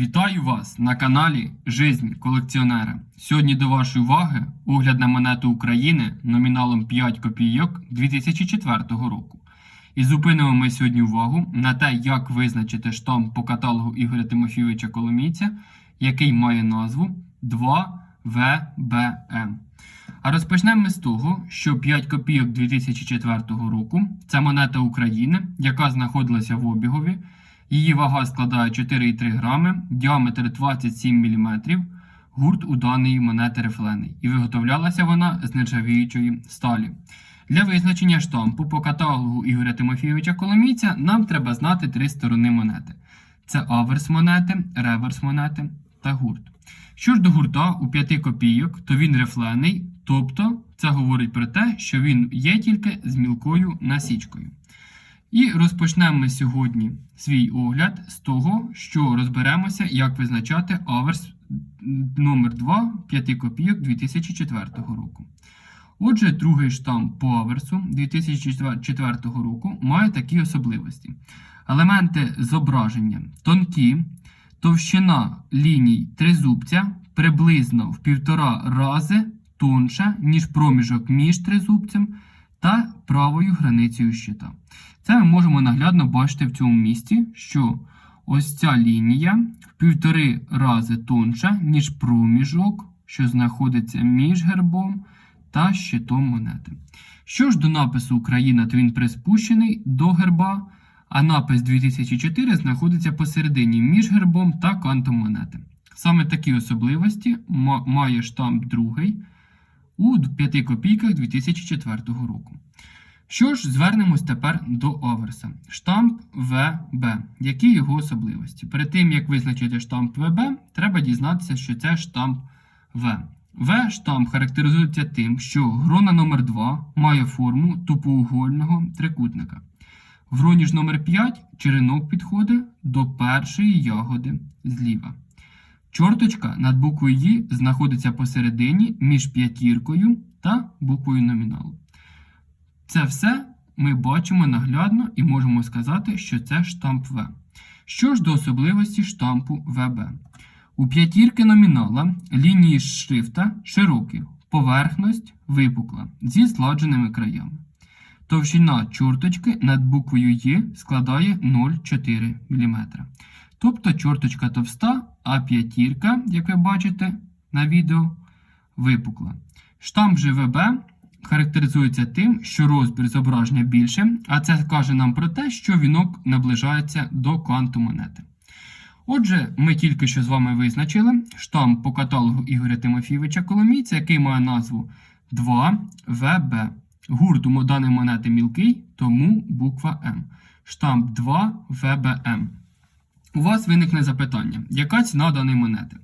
Вітаю вас на каналі Жизнь колекціонера. Сьогодні до вашої уваги огляд на монету України номіналом 5 копійок 2004 року. І зупинимо ми сьогодні увагу на те, як визначити штамп по каталогу Ігоря Тимофійовича Коломійця, який має назву 2ВБМ. А розпочнемо ми з того, що 5 копійок 2004 року це монета України, яка знаходилася в обігові. Її вага складає 4,3 грами, діаметр 27 мм, гурт у даної монети рифлений. І виготовлялася вона з нержавіючої сталі. Для визначення штампу по каталогу Ігоря Тимофійовича Коломійця нам треба знати три сторони монети: це аверс монети, реверс монети та гурт. Що ж до гурта у 5 копійок, то він рифлений, тобто це говорить про те, що він є тільки з мілкою насічкою. І розпочнемо сьогодні свій огляд з того, що розберемося, як визначати аверс номер 2 5 копійок 2004 року. Отже, другий штамп по аверсу 2004 року має такі особливості. Елементи зображення тонкі, товщина ліній тризубця приблизно в півтора рази тонша, ніж проміжок між тризубцем та правою границею щита. Це ми можемо наглядно бачити в цьому місці, що ось ця лінія в півтори рази тонша, ніж проміжок, що знаходиться між гербом та щитом монети. Що ж до напису Україна, то він приспущений до герба, а напис 2004 знаходиться посередині між гербом та кантом монети. Саме такі особливості має штамп другий у 5 копійках 2004 року. Що ж, звернемось тепер до аверса. Штамп ВБ. Які його особливості? Перед тим, як визначити штамп ВБ, треба дізнатися, що це штамп В. В штамп характеризується тим, що грона номер 2 має форму тупоугольного трикутника. В гроні ж номер 5 черенок підходить до першої ягоди зліва. Чорточка над буквою «Ї» знаходиться посередині між п'ятіркою та буквою номіналу. Це все ми бачимо наглядно і можемо сказати, що це штамп В. Що ж до особливості штампу ВБ? У п'ятірки номінала лінії шрифта широкі, поверхність випукла зі згладженими краями. Товщина чорточки над буквою Є складає 0,4 мм. Тобто чорточка товста, а п'ятірка, як ви бачите на відео, випукла. Штамп же ВБ характеризується тим, що розбір зображення більше, а це каже нам про те, що вінок наближається до канту монети. Отже, ми тільки що з вами визначили штамп по каталогу Ігоря Тимофійовича Коломійця, який має назву 2ВБ. Гурт у даної монети мілкий, тому буква М. Штамп 2ВБМ. У вас виникне запитання, яка ціна даної монети?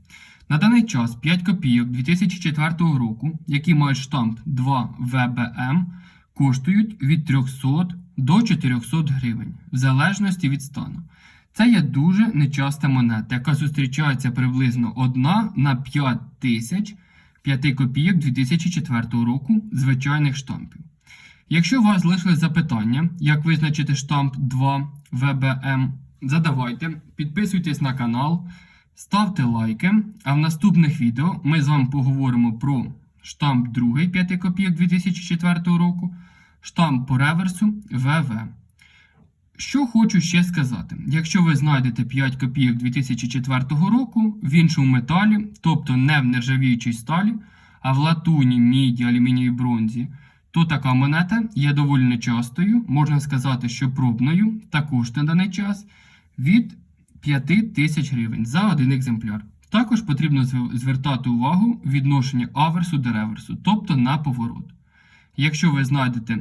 На даний час 5 копійок 2004 року, які мають штамп 2ВБМ, коштують від 300 до 400 гривень, в залежності від стану. Це є дуже нечаста монета, яка зустрічається приблизно 1 на 5 тисяч 5 копійок 2004 року звичайних штампів. Якщо у вас залишились запитання, як визначити штамп 2 ВБМ, задавайте, підписуйтесь на канал, ставте лайки. А в наступних відео ми з вами поговоримо про штамп 2 5 копійок 2004 року, штамп по реверсу ВВ. Що хочу ще сказати: якщо ви знайдете 5 копійок 2004 року в іншому металі, тобто не в нержавіючій сталі, а в латуні, міді, алюмінієвій бронзі, то така монета є доволі нечастою, можна сказати, що пробною, також на даний час від 5 тисяч гривень за один екземпляр. Також потрібно звертати увагу відношення аверсу до реверсу, тобто на поворот. Якщо ви знайдете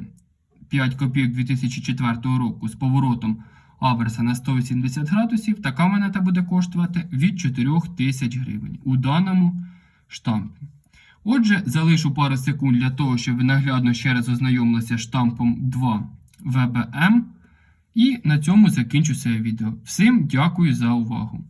5 копійок 2004 року з поворотом аверса на 180 градусів, така монета буде коштувати від 4 тисяч гривень у даному штампі. Отже, залишу пару секунд для того, щоб ви наглядно ще раз ознайомилися штампом 2 ВБМ. І на цьому закінчу це відео. Всім дякую за увагу!